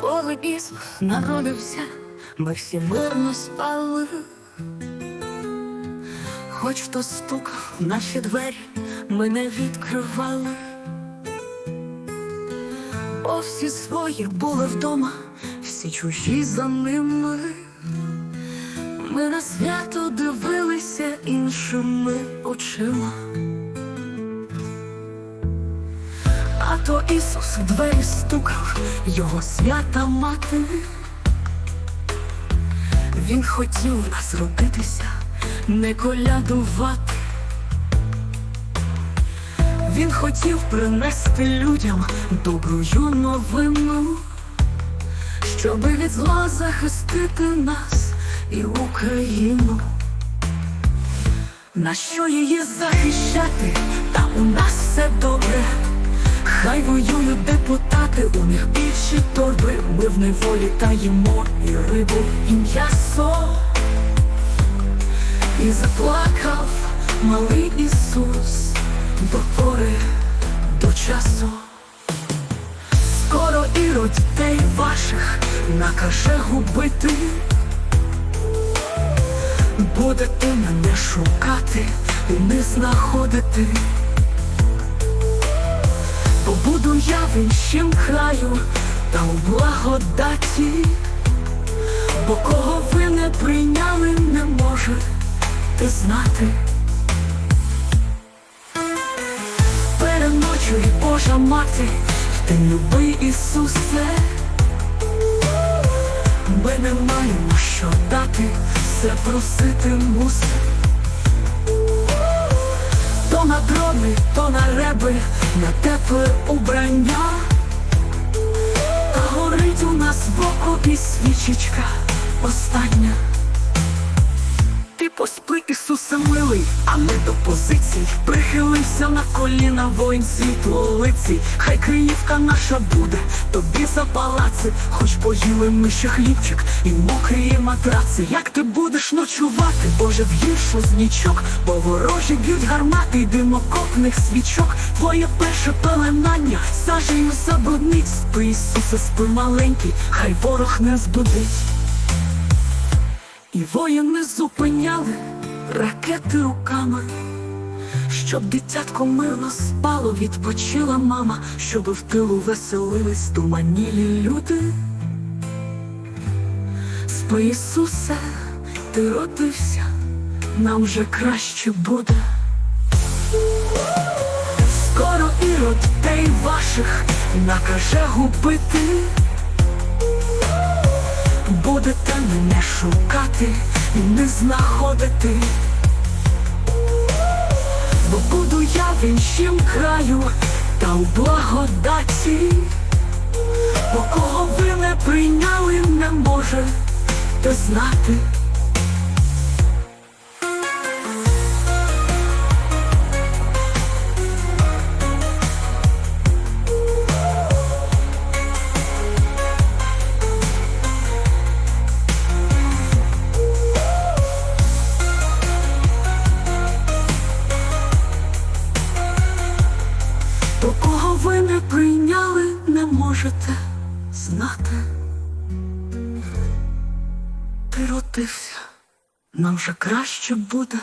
Коли Ісус народився, ми всі мирно спали. Хоч хто стукав в наші двері, ми не відкривали. Бо всі свої були вдома, всі чужі за ними. Ми на свято дивилися іншими очима. А Ісус в двері стукав, його свята мати. Він хотів нас родитися, не колядувати. Він хотів принести людям добрую новину, щоби від зла захистити нас і Україну. На що її захищати? Та у нас все добре. Хай воюють депутати, у них більші торби. Ми в неволі та їмо і рибу, і м'ясо. І заплакав малий Ісус до пори, до часу. Скоро ірод дітей ваших накаже губити. Будете мене шукати і не знаходити. Бо буду я в іншім краю та у благодаті, бо кого ви не прийняли, не можете знати. Переночує Божа мати, ти любий Ісусе, ми не маємо що дати, все просити мусимо. То на дрони, то на реби, на тепле убрання. Та горить у нас в окопі свічечка остання. Ти поспи, Ісусе милий, а не до позицій. Прихилився на коліна воїн світлолицій. Хай Київка наша буде, за палаци. Хоч поїли ми ще хлібчик і мокрі матраци. Як ти будеш ночувати, Боже, в гіршу з нічок, бо ворожі б'ють гармати й димокопних свічок. Твоє перше пеленання сажею забруднить. Спи, Ісусе, спи маленький, хай ворог не збудить. І воїни зупиняли ракети руками, щоб дитятко мирно спало, відпочила мама, щоб в тилу веселились туманілі люди. Спи, Ісусе, ти родився, нам вже краще буде. Скоро ірод дітей ваших накаже губити. Будете мене шукати і не знаходити, в іншім краю та у благодаті, бо кого ви не прийняли, не можете знати. Можете знати. Ти родився, нам вже краще буде.